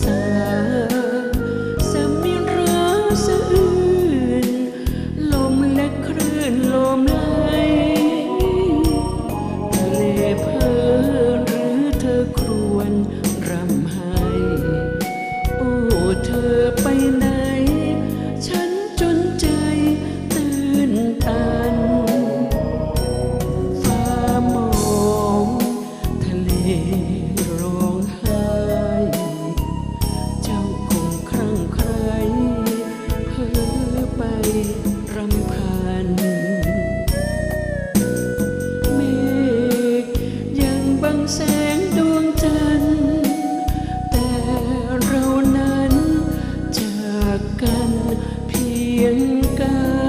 สาสมิราสะอื่น ลมและคลื่นลมไหลทะเลเพ้อหรือเธอครวญรำไห้ โอ้เธอไปไหน ฉันจนใจตื่นตัน ฟ้ามองทะเล รำพันเมฆยังบังแสงดวงจันทร์ แต่เรานนจากกันเพียงกาย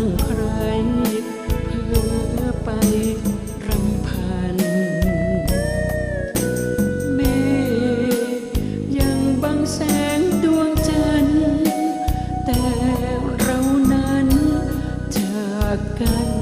คงใครเพื่อไปรำพัน เมยังบังแสงดวงจันทร์แต่เรานั้นจากกัน